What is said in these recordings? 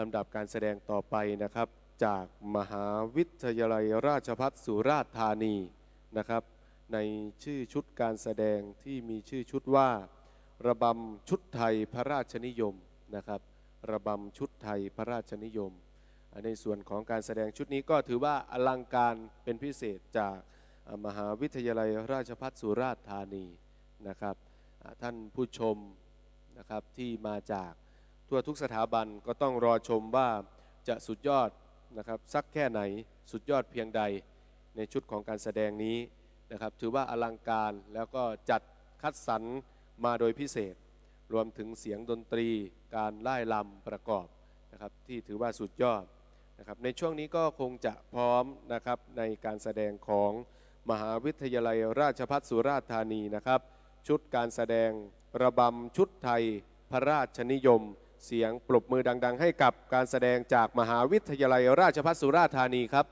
ลำดับการแสดงต่อไปนะครับ จากมหาวิทยาลัยราชภัฏสุราษฎร์ธานีนะครับ ในชื่อชุดการแสดงที่มีชื่อชุดว่า ระบำชุดไทยพระราชนิยมนะครับ ระบำชุดไทยพระราชนิยม ในส่วนของการแสดงชุดนี้ก็ถือว่าอลังการเป็นพิเศษจากมหาวิทยาลัยราชภัฏสุราษฎร์ธานีนะครับ ท่านผู้ชมนะครับที่มาจาก ทั่วทุกสถาบันก็ต้องรอชมว่าจะสุดยอดนะครับสักแค่ไหนสุดยอดเพียงใดในชุดของการแสดงนี้นะครับถือว่าอลังการแล้วก็จัดคัดสรรมาโดยพิเศษ รวมถึงเสียงดนตรีการไล่ลำประกอบนะครับที่ถือว่าสุดยอดนะครับในช่วงนี้ก็คงจะพร้อมนะครับในการแสดงของมหาวิทยาลัยราชภัฏสุราษฎร์ธานีนะครับ ชุดการแสดงระบำชุดไทยพระราชนิยม เสียงปรบมือดัง ๆ ให้กับการแสดงจากมหาวิทยาลัยราชภัฏสุราษฎร์ธานีครับ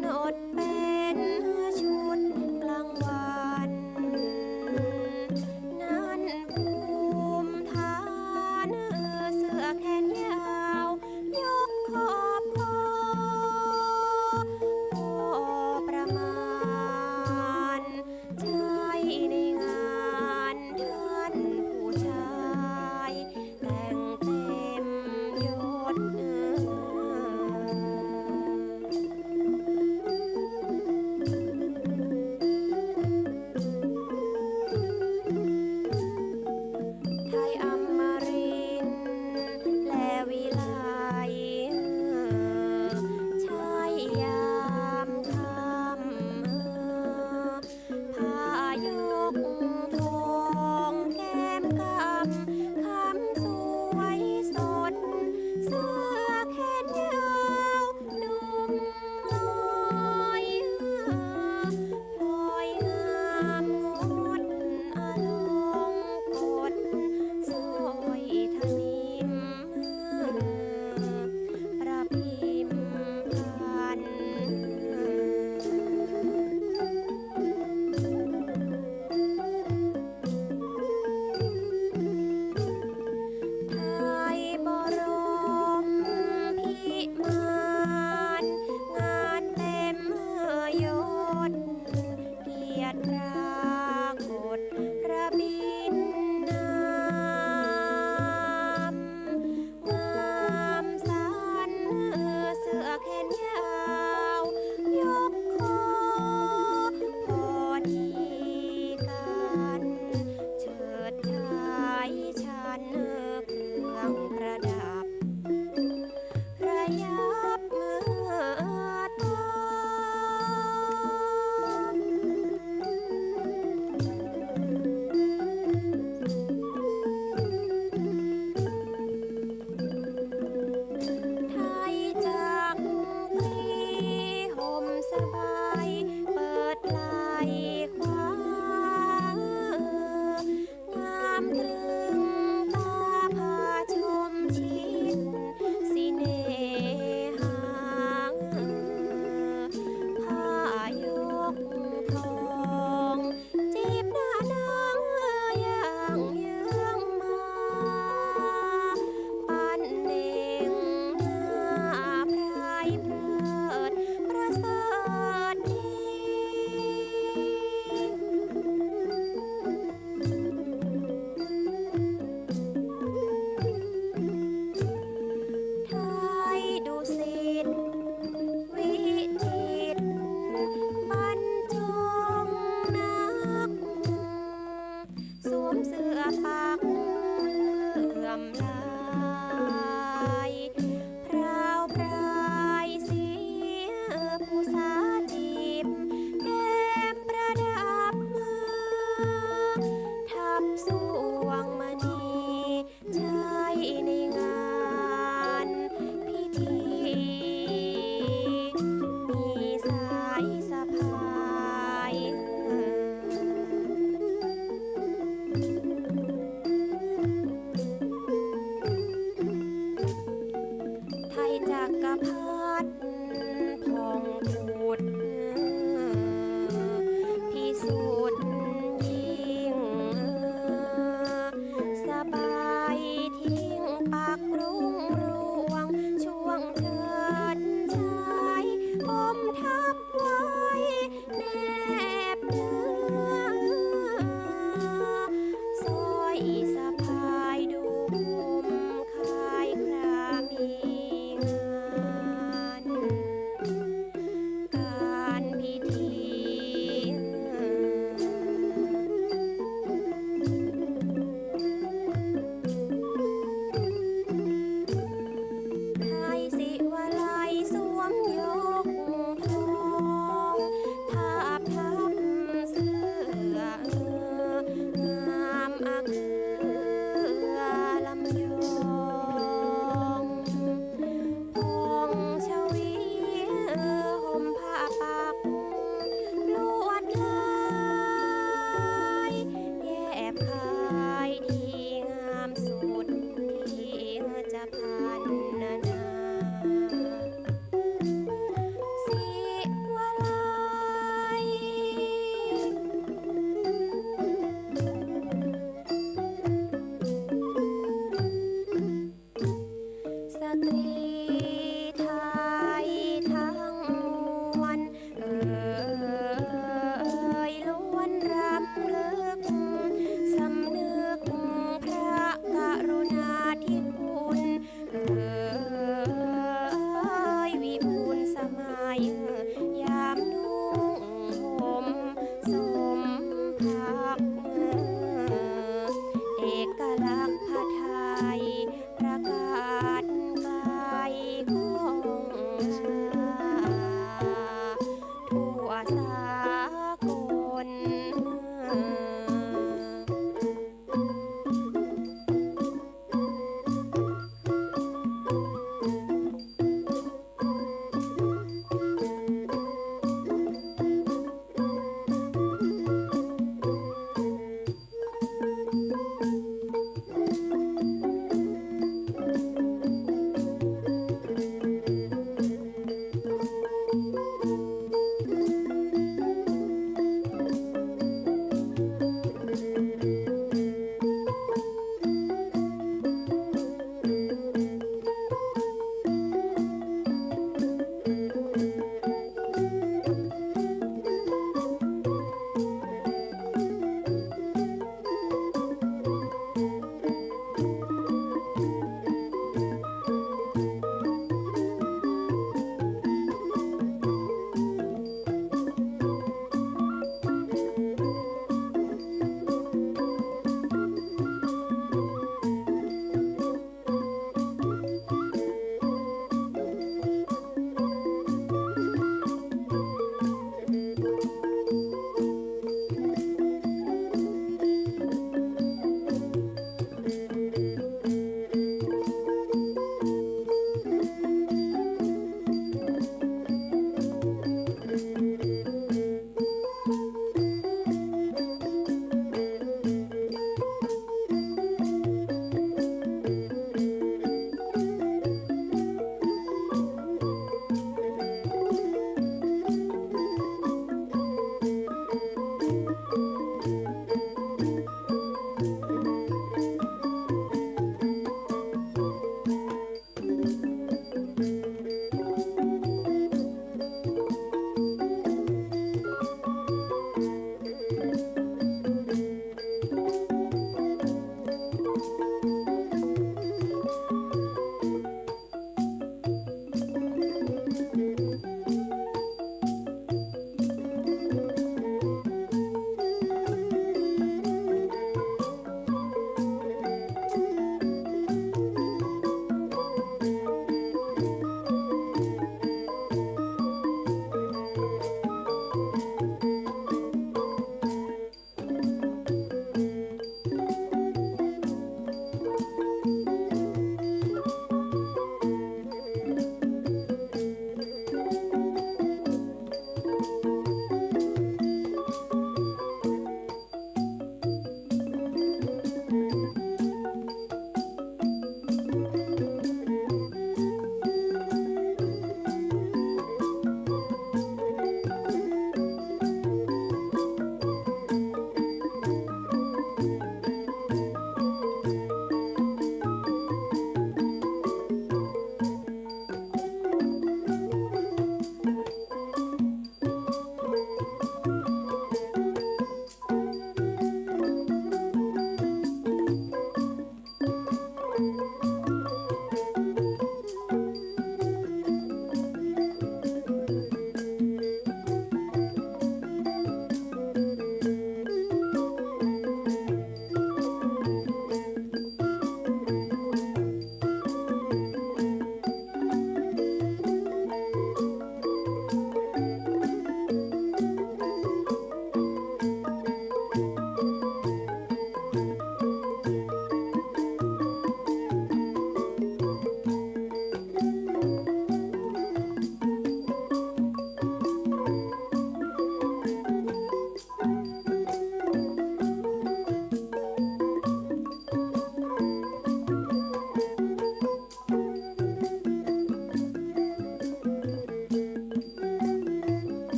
ำหนดเป็นชู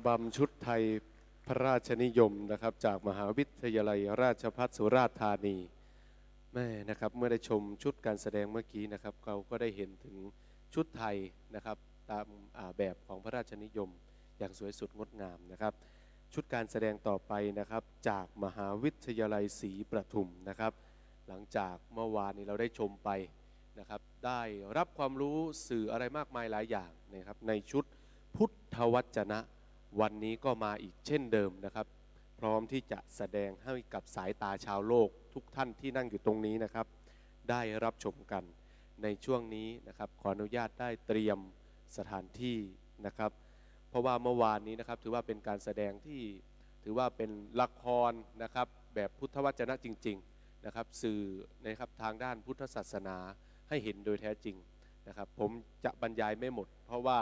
ระบำชุดไทยพระราชนิยมนะครับ จากมหาวิทยาลัยราชภัฏสุราษฎร์ธานีแม่นะครับเมื่อได้ชมชุดการแสดงเมื่อกี้นะครับ เราก็ได้เห็นถึงชุดไทยนะครับตามาแบบของพระราชนิยมอย่างสวยสุดงดงามนะครับ ชุดการแสดงต่อไปนะครับ จากมหาวิทยาลัยศรีประทุมนะครับ หลังจากเมื่อวานนี้เราได้ชมไปนะครับ ได้รับความรู้สื่ออะไรมากมายหลายอย่างนะครับในชุดพุทธวจนะ วันนี้ก็มาอีกเช่นเดิมนะครับ พร้อมที่จะแสดงให้กับสายตาชาวโลกทุกท่านที่นั่งอยู่ตรงนี้นะครับ ได้รับชมกันในช่วงนี้นะครับ ขออนุญาตได้เตรียมสถานที่นะครับ เพราะว่าเมื่อวานนี้นะครับถือว่าเป็นการแสดงที่ถือว่าเป็นละครนะครับ แบบพุทธวจนะจริง ๆนะครับ สื่อนะครับทางด้านพุทธศาสนาให้เห็นโดยแท้จริงนะครับ ผมจะบรรยายไม่หมด เพราะว่า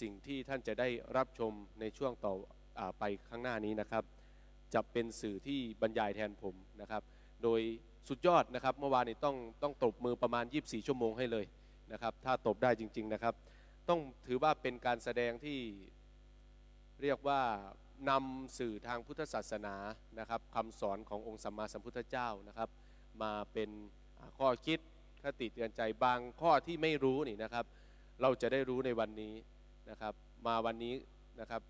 สิ่งที่ท่านจะได้รับชมในช่วงต่ออไปข้างหน้านี้นะครับ จะเป็นสื่อที่บรรยายแทนผมนะครับ โดยสุดยอดนะครับ เมื่อวานนี้ต้องต้องตบมือประมาณ 24 ชั่วโมงให้เลยนะครับ ถ้าตบได้จริง ๆนะครับ ต้องถือว่าเป็นการแสดงที่เรียกว่านำสื่อทางพุทธศาสนานะครับคำสอนขององค์สัมมาสัมพุทธเจ้านะครับ มาเป็นข้อคิดคติเตือนใจบางข้อที่ไม่รู้นี่นะครับ เราจะได้รู้ในวันนี้ นะครับมาวันนี้นะครับ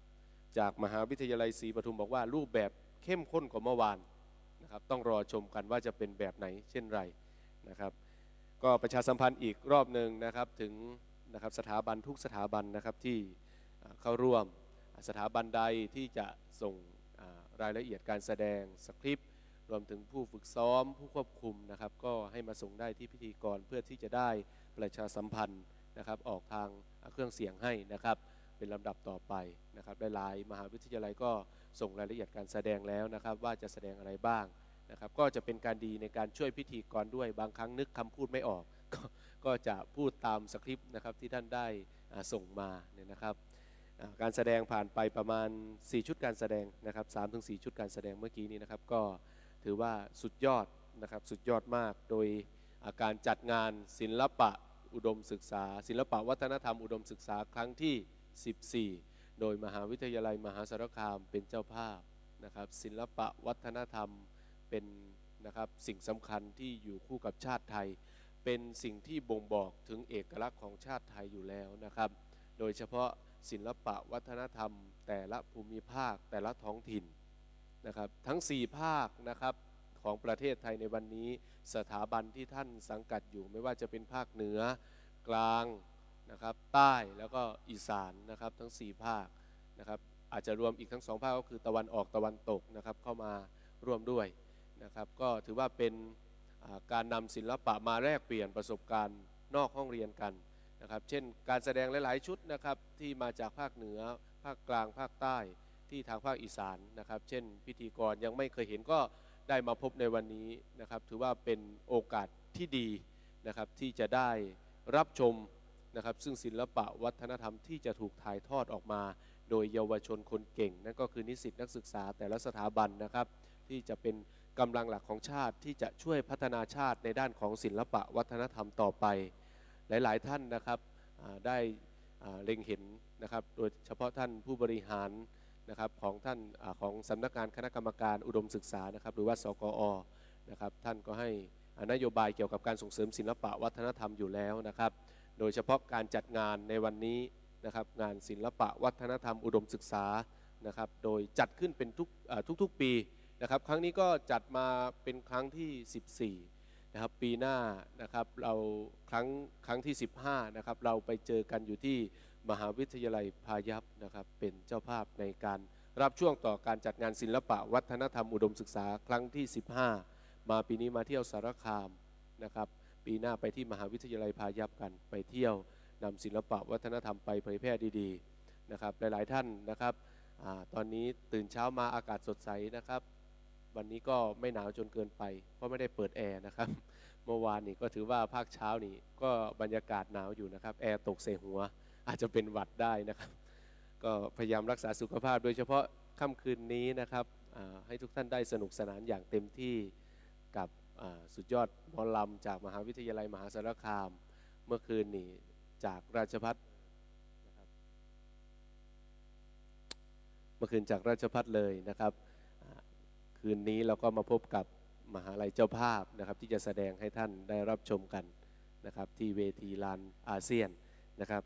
จากมหาวิทยาลัยศรีปทุมบอกว่ารูปแบบเข้มข้นกว่าเมื่อวานนะครับต้องรอชมกันว่าจะเป็นแบบไหนเช่นไรนะครับก็ประชาสัมพันธ์อีกรอบหนึ่งนะครับถึงนะครับสถาบันทุกสถาบันนะครับที่เข้าร่วมสถาบันใดที่จะส่งรายละเอียดการแสดงสคริปต์รวมถึงผู้ฝึกซ้อมผู้ควบคุมนะครับก็ให้มาส่งได้ที่พิธีกรเพื่อที่จะได้ประชาสัมพันธ์ นะครับออกทางเครื่องเสียงให้นะครับเป็นลำดับต่อไปนะครับหลายมหาวิทยาลัยก็ส่งรายละเอียดการแสดงแล้วนะครับว่าจะแสดงอะไรบ้างนะครับก็จะเป็นการดีในการช่วยพิธีกรด้วยบางครั้งนึกคำพูดไม่ออกก็ก็จะพูดตามสคริปต์นะครับที่ท่านได้ส่งมาเนี่ยนะครับการแสดงผ่านไปประมาณ 4 ชุดการแสดงนะครับ3ถึง4ชุดการแสดงเมื่อกี้นี้นะครับก็ถือว่าสุดยอดนะครับสุดยอดมากโดยาการจัดงานศิลปะ อุดมศึกษา ศิลปวัฒนธรรมอุดมศึกษาครั้งที่ 14 โดยมหาวิทยาลัยมหาสารคามเป็นเจ้าภาพนะครับ ศิลปวัฒนธรรมเป็นนะครับสิ่งสำคัญที่อยู่คู่กับชาติไทย เป็นสิ่งที่บ่งบอกถึงเอกลักษณ์ของชาติไทยอยู่แล้วนะครับ โดยเฉพาะศิลปะวัฒนธรรม แต่ละภูมิภาคแต่ละท้องถิ่นนะครับ ทั้ง 4 ภาคนะครับ ของประเทศไทยในวันนี้ สถาบันที่ท่านสังกัดอยู่ไม่ว่าจะเป็นภาคเหนือกลางนะครับใต้แล้วก็อีสานนะครับทั้ง 4 ภาคนะครับอาจจะรวมอีกทั้งสองภาคก็คือตะวันออกตะวันตกนะครับเข้ามาร่วมด้วยนะครับก็ถือว่าเป็นการนำศิลปะมาแลกเปลี่ยนประสบการณ์นอกห้องเรียนกันนะครับเช่นการแสดงหลาย ๆ ชุดนะครับที่มาจากภาคเหนือ ภาคกลางภาคใต้ที่ทางภาคอีสานนะครับ เช่นพิธีกรยังไม่เคยเห็นก็ ได้มาพบในวันนี้นะครับ ถือว่าเป็นโอกาสที่ดีนะครับที่จะได้รับชมนะครับซึ่งศิลปะวัฒนธรรมที่จะถูกถ่ายทอดออกมา โดยเยาวชนคนเก่ง นั่นก็คือนิสิตนักศึกษาแต่ละสถาบันนะครับ ที่จะเป็นกำลังหลักของชาติที่จะช่วยพัฒนาชาติในด้านของศิลปะวัฒนธรรมต่อไป หลาย ๆ ท่านนะครับได้เล็งเห็นนะครับ โดยเฉพาะท่านผู้บริหาร นะครับของท่านอของสำนักงานคณะกรรมการอุดมศึกษานะครับหรือว่าสกอนะครับท่านก็ให้นโยบายเกี่ยวกับการส่งเสริมศิลปะวัฒนธรรมอยู่แล้วนะครับ โดยเฉพาะการจัดงานในวันนี้นะครับงานศิลปะวัฒนธรรมอุดมศึกษานะครับโดยจัดขึ้นเป็นทุกทุกๆปีนะครับครั้งนี้ก็จัดมาเป็นครั้งที่ 14นะครับปีหน้านะครับเราครั้งครั้งที่ 15นะครับเราไปเจอกันอยู่ที่ มหาวิทยาลัยพายัพนะครับเป็นเจ้าภาพในการรับช่วงต่อการจัดงานศิลปะวัฒนธรรมอุดมศึกษาครั้งที่ 15 มาปีนี้มาเที่ยวสารคามนะครับปีหน้าไปที่มหาวิทยาลัยพายัพกันไปเที่ยวนำศิลปะวัฒนธรรมไปเผยแพร่ดีๆนะครับหลายๆท่านนะครับอตอนนี้ตื่นเช้ามาอากาศสดใสนะครับ วันนี้ก็ไม่หนาวจนเกินไป เพราะไม่ได้เปิดแอร์นะครับเมื่อวานนี้ก็ถือว่าภาคเช้านี้ก็บรรยากาศหนาวอยู่นะครับแอร์ตกใส่หัว อาจจะเป็นหวัดได้นะครับ ก็พยายามรักษาสุขภาพ โดยเฉพาะค่ำคืนนี้นะครับให้ทุกท่านได้สนุกสนานอย่างเต็มที่กับสุดยอดมอลำจากมหาวิทยาลัยมหาสารคาม เมื่อคืนนี้จากราชพัฒนะครับมื่อคืนจากราชพัฒเลยนะครับ คืนนี้เราก็มาพบกับมหาลัยเจ้าภาพนะครับ ที่จะแสดงให้ท่านได้รับชมกันนะครับ ที่เวทีลานอาเซียนนะครับ